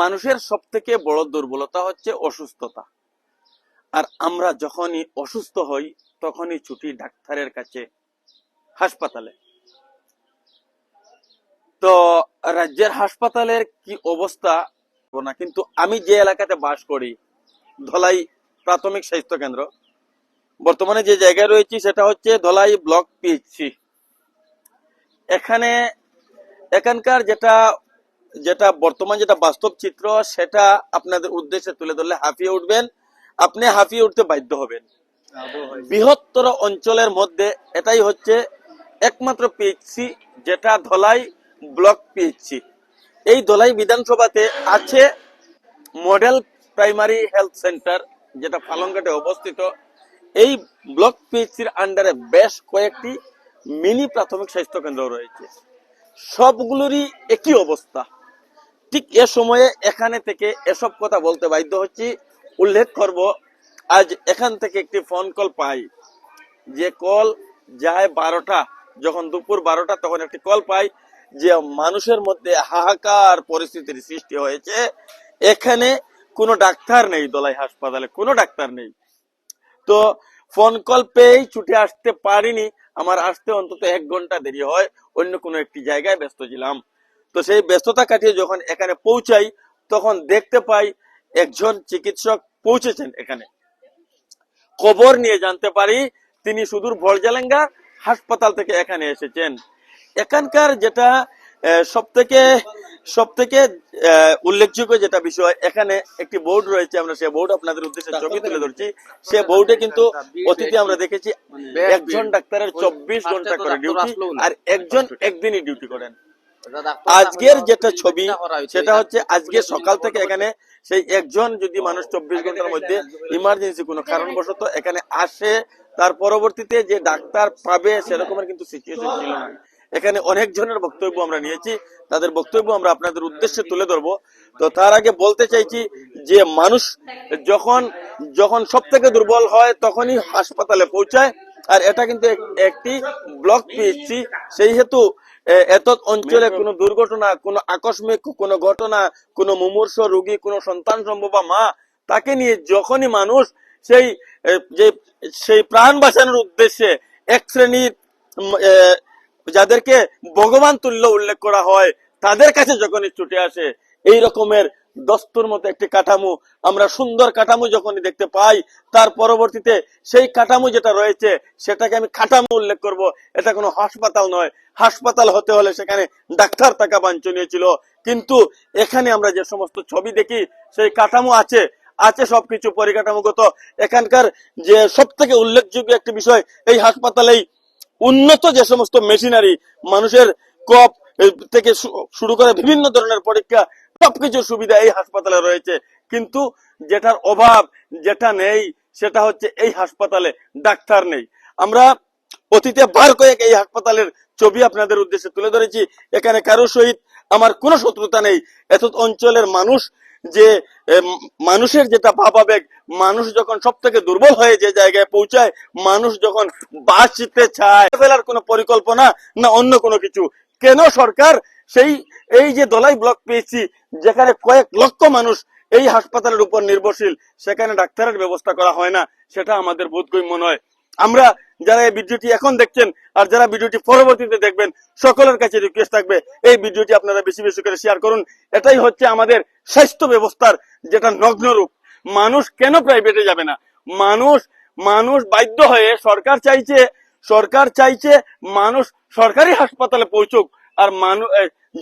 মানুষের সব থেকে বড় দুর্বলতা হচ্ছে অসুস্থতা। আর আমরা যখনই অসুস্থ হই, তখনই ছুটি ডাক্তারের কাছে, হাসপাতালে। তো রাজ্যের হাসপাতালের কি অবস্থা? না, কিন্তু আমি যে এলাকাতে বাস করি, ধলাই প্রাথমিক স্বাস্থ্য কেন্দ্র বর্তমানে যে জায়গায় রয়েছি সেটা হচ্ছে ধলাই ব্লক পিএইচসি এখানে এখানকার যেটা যেটা বর্তমান যেটা বাস্তব চিত্র, সেটা আপনাদের উদ্দেশ্যে তুলে ধরলে হাঁপিয়ে উঠবেন। আপনি হাঁপিয়ে উঠতে বাধ্য হবেন। বৃহত্তর অঞ্চলের মধ্যে এটাই হচ্ছে একমাত্র পিএইচসি যেটা ধলাই ব্লক পিএইচসি এই ধলাই বিধানসভাতে আছে মডেল প্রাইমারি হেলথ সেন্টার, যেটা ফালনঘাটে অবস্থিত। এই ব্লক পিএইচসির আন্ডারে বেশ কয়েকটি মিনি প্রাথমিক স্বাস্থ্য কেন্দ্র রয়েছে। সবগুলোরই একই অবস্থা। ঠিক এ সময়ে এখানে থেকে এসব কথা বলতে বাধ্য হচ্ছি। উল্লেখ করব, আজ এখান থেকে একটি ফোন কল পাই। যে কল যায় বারোটা, যখন দুপুর বারোটা তখন একটি কল পাই যে মানুষের মধ্যে হাহাকার পরিস্থিতির সৃষ্টি হয়েছে। এখানে কোনো ডাক্তার নেই দলাই হাসপাতালে, কোনো ডাক্তার নেই। তো ফোন কল পেয়েই ছুটে আসতে পারিনি। আমার আসতে অন্তত এক ঘণ্টা দেরি হয়, অন্য কোনো একটি জায়গায় ব্যস্ত ছিলাম। তো সেই ব্যস্ততা কাটিয়ে যখন এখানে পৌঁছাই তখন দেখতে পাই একজন চিকিৎসক পৌঁছেছেন এখানে। খবর নিয়ে জানতে পারি তিনি সুদূর ভরজালেঙ্গা হাসপাতাল থেকে এখানে এসেছেন। এখানকার যেটা সব থেকে সব থেকে উল্লেখযোগ্য যেটা বিষয় এখানে একটি বোর্ড রয়েছে আমরা সেই বোর্ড আপনাদের উদ্দেশ্যে ছবি তুলে ধরছি। সে বোর্ডে কিন্তু অতিথি আমরা দেখেছি। একজন ডাক্তারের চব্বিশ ঘণ্টা করে ডিউটি আর একজন একদিনই ডিউটি করেন। আজকের যেটা ছবি, সেটা হচ্ছে আজকে সকাল থেকে এখানে সেই একজন যদি মানুষ চব্বিশ ঘণ্টার মধ্যে ইমার্জেন্সি কোনো কারণবশত এখানে আসে, তার পরবর্তীতে যে ডাক্তার পাবে সেরকমের কিন্তু সিচুয়েশন ছিল না। এখানে অনেক জনের বক্তব্য আমরা নিয়েছি, তাদের বক্তব্য আমরা আপনাদের উদ্দেশ্যে তুলে ধরবো। তো তার আগে বলতে চাইছি যে মানুষ যখন যখন সব থেকে দুর্বল হয় তখনই হাসপাতালে পৌঁছায়, আর এটা কিন্তু একটি ব্লক পিএইচসি সেই হেতু এত অঞ্চলে কোনো দুর্ঘটনা কোনো আকস্মিক কোনো ঘটনা কোনো মুমূর্ষ রোগী কোনো সন্তান সম্ভবা মা তাকে নিয়ে যখনই মানুষ সেই যে সেই প্রাণ বাঁচানোর উদ্দেশ্যে এক শ্রেণির যাদেরকে ভগবান তুল্য উল্লেখ করা হয় তাদের কাছে যখনই ছুটে আসে এই রকমের দস্তুর মতো একটি কাঠামো। আমরা সুন্দর কাঠামো যখনই দেখতে পাই, তার পরবর্তীতে সেই কাঠামো যেটা রয়েছে, সেটাকে আমি কাঠামো উল্লেখ করব। এটা কোনো হাসপাতাল নয়। হাসপাতাল হতে হলে সেখানে ডাক্তার থাকা বাঞ্ছনীয় ছিল। কিন্তু এখানে আমরা যে সমস্ত ছবি দেখি, সেই কাঠামো আছে। আছে সবকিছু পরিকাঠামোগত। এখানকার যে সব থেকে উল্লেখযোগ্য একটি বিষয়, এই হাসপাতালেই উন্নত যে সমস্ত মেশিনারি, মানুষের কপ থেকে শুরু করে বিভিন্ন ধরনের পরীক্ষা সবকিছু সুবিধা এই হাসপাতালে রয়েছে। কিন্তু যেটার অভাব, যেটা নেই, সেটা হচ্ছে এই হাসপাতালে ডাক্তার নেই। আমরা অতীতে বার কয়েক এই হাসপাতালের ছবি আপনাদের উদ্দেশ্যে তুলে ধরেছি। এখানে কারও সহিত আমার কোনো শত্রুতা নেই। এত অঞ্চলের মানুষ যে মানুষের যেটা ভাবাবেগ, মানুষ যখন সব থেকে দুর্বল হয়ে যে জায়গায় পৌঁছায়, মানুষ যখন বাঁচতে চায়, ফেলার কোনো পরিকল্পনা না অন্য কোনো কিছু। কেন সরকার সেই, এই যে দলাই ব্লক পেয়েছি, যেখানে কয়েক লক্ষ মানুষ এই হাসপাতালের উপর নির্ভরশীল, সেখানে ডাক্তারের ব্যবস্থা করা হয় না, সেটা আমাদের বোধগম্য নয়। আমরা যারা এই ভিডিওটি এখন দেখছেন, আর যারা ভিডিওটি পরবর্তীতে দেখবেন, সকলের কাছে রিকোয়েস্ট থাকবে, এই ভিডিওটি আপনারা বেশি বেশি করে শেয়ার করুন। এটাই হচ্ছে আমাদের স্বাস্থ্য ব্যবস্থার যেটা নগ্ন রূপ। মানুষ কেন প্রাইভেটে যাবে না? মানুষ মানুষ বাধ্য হয়ে সরকার চাইছে সরকার চাইছে মানুষ সরকারি হাসপাতালে পৌঁছুক। আর মানুষ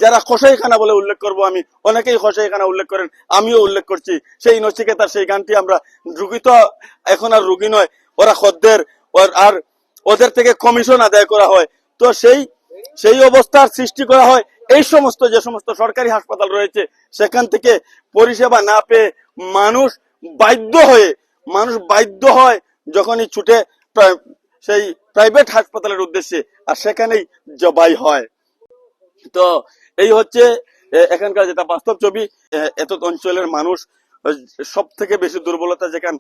যারা কসাইখানা বলে উল্লেখ করব, আমি অনেকেই কসাইখানা উল্লেখ করেন, আমিও উল্লেখ করছি। সেই নচিকেতার সেই গানটি আমরা রুগী তো এখন আর রুগী নয়, ওরা খদ্দের আর ওদের থেকে কমিশন আদায় করা হয়। তো সেই সেই অবস্থার সৃষ্টি করা হয়, এই সমস্ত, যে সমস্ত সরকারি হাসপাতাল রয়েছে, সেখান থেকে পরিষেবা না পেয়ে মানুষ বাধ্য হয়ে, মানুষ বাধ্য হয় যখনই ছুটে সেই প্রাইভেট হাসপাতালের উদ্দেশ্যে, আর সেখানেই জবাই হয়। তো এই হচ্ছে এখানকার যেটা বাস্তব ছবি এত অঞ্চলের মানুষ সব থেকে বেশি দুর্বলতা যেখান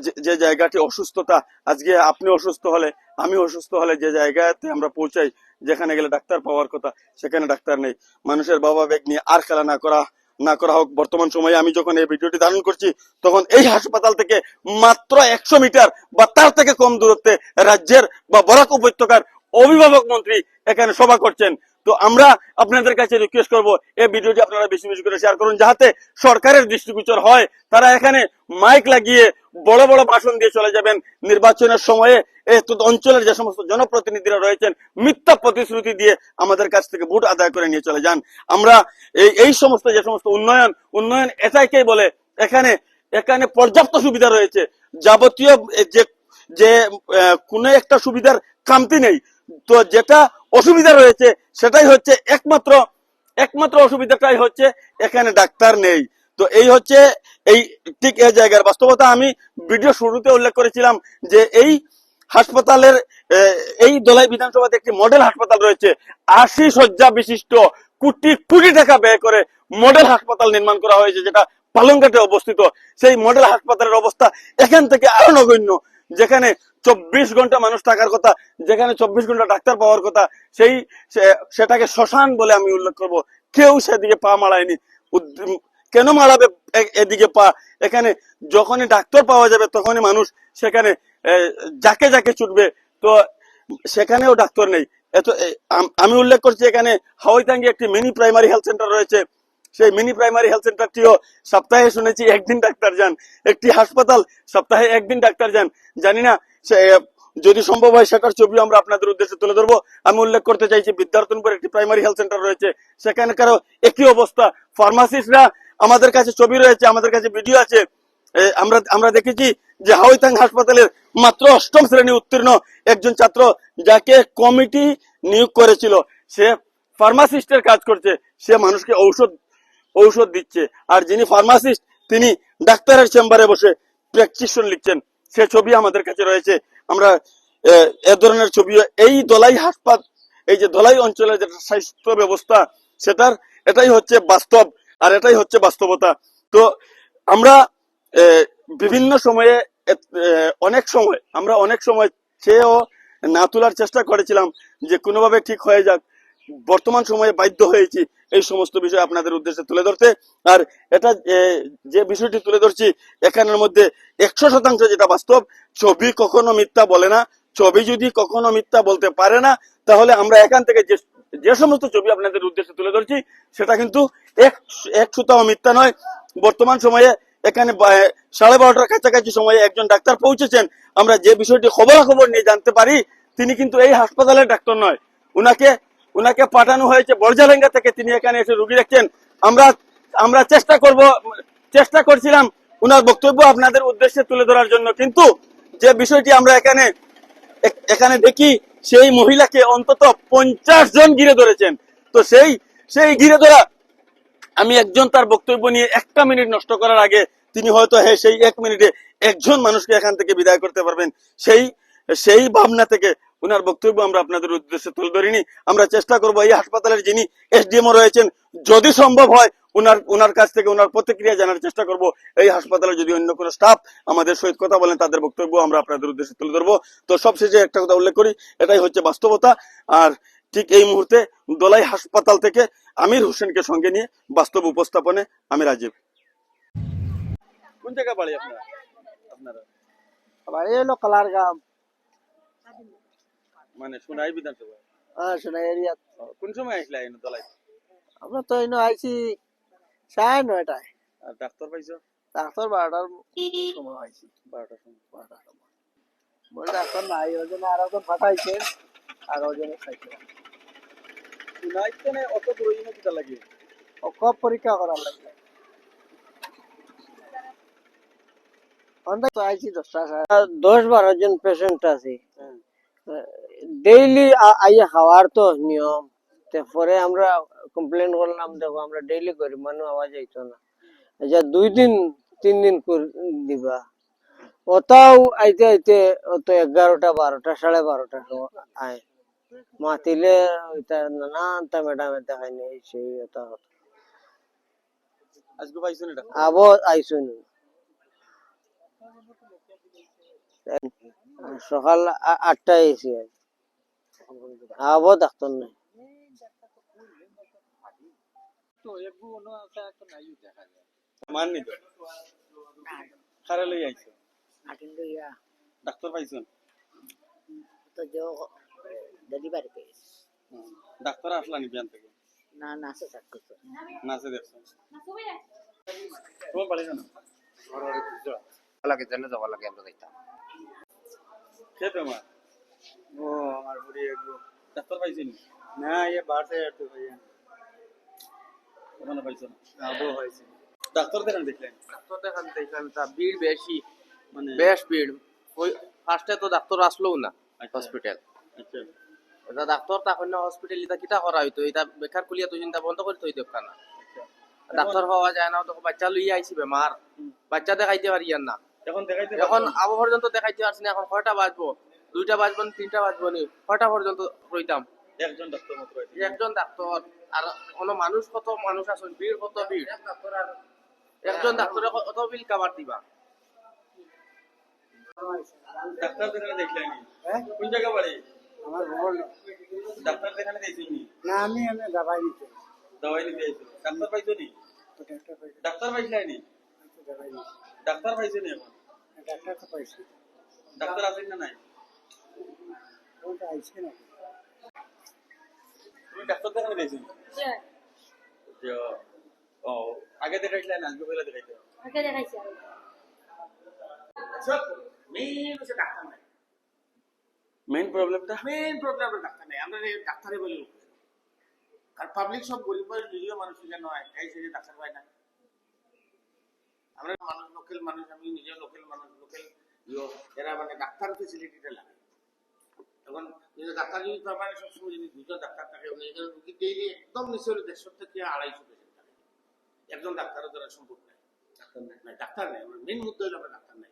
যে- জায়গাটি অসুস্থতা, আজকে আপনি অসুস্থ হলে, আমি অসুস্থ হলে যে জায়গাতে আমরা পৌঁছাই, যেখানে গেলে ডাক্তার পাওয়ার কথা, সেখানে ডাক্তার নেই। মানুষের বাবা বেগ নিয়ে আর খেলা না করা না করা হোক। বর্তমান সময়ে আমি যখন এই ভিডিওটি ধারণ করছি, তখন এই হাসপাতাল থেকে মাত্র একশো মিটার বা তার থেকে কম দূরত্বে রাজ্যের বা বরাক উপত্যকার অভিভাবক মন্ত্রী এখানে সভা করছেন। তো আমরা আপনাদের কাছে রিকোয়েস্ট করব, এই ভিডিওটি আপনারা বেশি বেশি করে শেয়ার করুন যাতে সরকারের দৃষ্টিগোচর হয়। তারা এখানে মাইক লাগিয়ে বড় বড় ভাষণ দিয়ে চলে যাবেন। নির্বাচনের সময়ে অঞ্চলের যে সমস্ত জনপ্রতিনিধিরা রয়েছেন, মিথ্যা প্রতিশ্রুতি দিয়ে আমাদের কাছ থেকে ভোট আদায় করে নিয়ে চলে যান। আমরা এই এই সমস্ত যে সমস্ত উন্নয়ন উন্নয়ন এটাকেই বলে এখানে এখানে পর্যাপ্ত সুবিধা রয়েছে। যাবতীয় যে যে কোনো একটা সুবিধার কামতি নেই। তো যেটা অসুবিধা রয়েছে সেটাই হচ্ছে একমাত্র একমাত্র অসুবিধাটাই হচ্ছে এখানে ডাক্তার নেই। তো এই হচ্ছে এই ঠিক এই জায়গার বাস্তবতা। আমি ভিডিও শুরুতে উল্লেখ করেছিলাম যে এই হাসপাতালের এই দলাই বিধানসভাতে একটি মডেল হাসপাতাল রয়েছে। আশি শয্যা বিশিষ্ট কোটি কোটি টাকা ব্যয় করে মডেল হাসপাতাল নির্মাণ করা হয়েছে, যেটা পালংঘাটে অবস্থিত। সেই মডেল হাসপাতালের অবস্থা এখান থেকে আরও নগণ্য, যেখানে চব্বিশ ঘণ্টা মানুষ থাকার কথা, যেখানে চব্বিশ ঘণ্টা ডাক্তার পাওয়ার কথা, সেই সেটাকে শ্মশান বলে আমি উল্লেখ করব। কেউ সেদিকে পা মারায়নি কেন মারাবে এদিকে পা? এখানে যখনই ডাক্তার পাওয়া যাবে, তখনই মানুষ সেখানে যাকে যাকে ছুটবে, তো সেখানেও ডাক্তার নেই। এত আমি উল্লেখ করছি এখানে হাওয়াইতাঙ্গি একটি মিনি প্রাইমারি হেলথ সেন্টার রয়েছে। সেই মিনি প্রাইমারি হেলথ সেন্টারটিও সপ্তাহে শুনেছি একদিন ডাক্তার যান। একটি হাসপাতাল সপ্তাহে একদিন ডাক্তার যান। জানি না যদি সম্ভব হয় সেটার ছবি আমরা আপনাদের উদ্দেশ্যে তুলে ধরবো। আমি উল্লেখ করতে চাইছি, বিদ্যার্থনপুর একটি প্রাইমারি হেলথ সেন্টার রয়েছে। সেখানকারও একই অবস্থা। ফার্মাসিস্টরা আমাদের কাছে ছবি রয়েছে, আমাদের কাছে ভিডিও আছে। আমরা আমরা দেখেছি যে হাওয়াইতাং হাসপাতালের মাত্র অষ্টম শ্রেণি উত্তীর্ণ একজন ছাত্র যাকে কমিটি নিয়োগ করেছিল। সে ফার্মাসিস্টের কাজ করছে, সে মানুষকে ঔষধ ঔষধ দিচ্ছে। আর যিনি ফার্মাসিস্ট তিনি ডাক্তারের চেম্বারে বসে প্রেসক্রিপশন লিখছেন। সে ছবি আমাদের কাছে রয়েছে। আমরা এ, ধরনের ছবি এই দলাই হাসপাত এই যে দলাই অঞ্চলের যেটা স্বাস্থ্য ব্যবস্থা সেটার এটাই হচ্ছে বাস্তব আর এটাই হচ্ছে বাস্তবতা। তো আমরা বিভিন্ন সময়ে অনেক সময় আমরা অনেক সময় চেয়েও না তোলার চেষ্টা করেছিলাম যে কোনোভাবে ঠিক হয়ে যাক। বর্তমান সময়ে বাধ্য হয়েছি এই সমস্ত বিষয় আপনাদের উদ্দেশ্যে তুলে ধরতে। আর এটা যে বিষয়টি তুলে ধরছি, এখানের মধ্যে একশো শতাংশ যেটা বাস্তব, ছবি কখনো মিথ্যা বলে না। ছবি যদি কখনো মিথ্যা বলতে পারে না, তাহলে আমরা এখান থেকে যে যে সমস্ত ছবি আপনাদের উদ্দেশ্যে তুলে ধরছি, সেটা কিন্তু এক এক সুতাও মিথ্যা নয়। বর্তমান সময়ে এখানে সাড়ে বারোটার কাছাকাছি সময়ে একজন ডাক্তার পৌঁছেছেন। আমরা যে বিষয়টি খবরাখবর নিয়ে জানতে পারি, তিনি কিন্তু এই হাসপাতালের ডাক্তার নয়। উনাকে উনাকে পাঠানো হয়েছে বর্জালেঙ্গা থেকে তিনি এখানে এসে রুগী দেখছেন। আমরা আমরা চেষ্টা করব, চেষ্টা করছিলাম উনার বক্তব্য আপনাদের উদ্দেশ্যে তুলে ধরার জন্য, কিন্তু যে বিষয়টি আমরা এখানে এখানে দেখি, সেই মহিলাকে অন্তত পঞ্চাশ জন ঘিরে ধরেছেন। তো সেই সেই ঘিরে ধরা, আমি একজন তার বক্তব্য নিয়ে একটা মিনিট নষ্ট করার আগে তিনি হয়তো হ্যাঁ সেই এক মিনিটে একজন মানুষকে এখান থেকে বিদায় করতে পারবেন। সেই সেই ভাবনা থেকে উনার বক্তব্য আমরা আপনাদের উদ্দেশ্যে তুলে ধরিনি। আমরা চেষ্টা করব এই হাসপাতালের যিনি এসডিএমও রয়েছেন, যদি সম্ভব হয় উনার উনার কাছ থেকে উনার প্রতিক্রিয়া জানার চেষ্টা করব। এই হাসপাতালে যদি অন্য কোনো স্টাফ আমাদের সহিত কথা বলেন, তাদের বক্তব্য আমরা আপনাদের উদ্দেশ্যে তুলে ধরবো। তো সবশেষে একটা কথা উল্লেখ করি, এটাই হচ্ছে বাস্তবতা। আর ঠিক এই মুহূর্তে দোলাই হাসপাতাল থেকে আমির হোসেনকে সঙ্গে নিয়ে বাস্তব উপস্থাপনে আমি রাজীব কোন জায়গা বাড়ি আপনার? আপনারা? হলো কালার গাম মানে সোনাই বিধানসভা? হ্যাঁ শোনা এরিয়া। কোন সময় আসলে আইন দলাই আমরা তো এনে আইছি সাড়ে নয়টায়। আর ডাক্তার পাইছো? ডাক্তার বারোটার সময় আইছি। বারোটার সময়। বারোটার সময়। বলে ডাক্তার নাই আর একজন পাঠাইছে আর ওজনে খাইছে। সোনাই তো অত প্রয়োজন কিটা লাগে? কব পরীক্ষা করার লাগবে অনেক তো আইছি দশটা দশ বারো জন পেশেন্ট আছে। ডেইলি আইয়া খাওয়ার তো নিয়ম। তারপরে আমরা কমপ্লেন করলাম দেখো আমরা ডেইলি করি মানুষ আওয়াজ যাইতো না। আচ্ছা দুই দিন তিন দিন দিবা। ওটাও আইতে আইতে অত এগারোটা বারোটা সাড়ে বারোটা আয়। মাতিলে ওইটা নানানটা ম্যাডাম দেখাই নেই সেই ওটা আবো আইসুন সকাল আটটায় এসি আবো ডাক্তার নাই। ডাক্তার পাইছেন? তো যে ডেলিভারি পেয়েছে। ডাক্তার আসলানি বিয়ান থেকে? না নাচে থাকতো নাচে দেখছ তোমার বাড়ি জানো? লাগে জেনে যাওয়া লাগে আমরা যাইতাম। কে তোমার ও আমার বুড়ি একটু ডাক্তার পাইছেন? না এ বাসে একটু ভাইয়া ওখানে পাইছো না আদৌ হয়েছে ডাক্তার দেখান দেখলেন? ডাক্তার দেখান দেখলাম তা ভিড় বেশি মানে বেশ ভিড়। ওই ফার্স্টে তো ডাক্তার আসলোও না আচ্ছা। হসপিটাল আচ্ছা। এটা ডাক্তার তখন না হসপিটাল এটা কিটা করা হইতো? এটা বেকার খুলিয়া তো চিন্তা বন্ধ করে থই দেব না ডাক্তার হওয়া যায় না তো বাচ্চা লইয়া আইছি বেমার। বাচ্চা দেখাইতে পারি আর না। এখন দেখাইতে এখন আবু পর্যন্ত দেখাইতে পারছি না এখন কয়টা বাজবো? দুইটা বাজবো না তিনটা বাজবো নি। কয়টা পর্যন্ত রইতাম? একজন ডাক্তার মাত্র একজন ডাক্তার। আর কোনো মানুষ কত মানুষ আছে ভিড় কত ভিড়? একজন ডাক্তারে কত বিল কাবার দিবা? ডাক্তার দেখানে দেখলেন কোন জায়গা বাড়ি? আমার ডাক্তার দেখানে দেখছেন না? আমি আমি দাবাই নিতে দাওয়াই নিতে আইছো ডাক্তার পাইছো নি? ডাক্তার পাইছি। পাইছিলাই নি? ডাক্তার পাইছো নি এখন? ডাক্তার তো পাইছি। ডাক্তার আছেন না নাই? ওটা আইছে না? তুমি ডাক্তার দেখানে দেখছেন ও আগে দেখাইছিলেন আজকে পয়লা দেখাইতে আগে দেখাইছি আমি। মেইন হচ্ছে নাই। মেইন প্রবলেমটা মেইন প্রবলেম ডাক্তার নাই। আমরা এই ডাক্তারে বলি আর পাবলিক সব গরিব মানুষ নিরীহ মানুষ যে নয় সে ডাক্তার পায় না। আমরা মানুষ লোকাল মানুষ আমি নিজে লোকাল মানুষ লোকাল এরা মানে ডাক্তার ফেসিলিটিটা লাগে। এখন ডাক্তার যদি পারবেন সবসময় যদি দুজন ডাক্তার থাকে এখানে রুগী ডেইলি একদম নিচের দেড়শো থেকে আড়াইশো পেশেন্ট থাকে। একজন ডাক্তারের দ্বারা সম্ভব নয়। ডাক্তার নেই। ডাক্তার নেই। মেন মুদ্দা হলো ডাক্তার ডাক্তার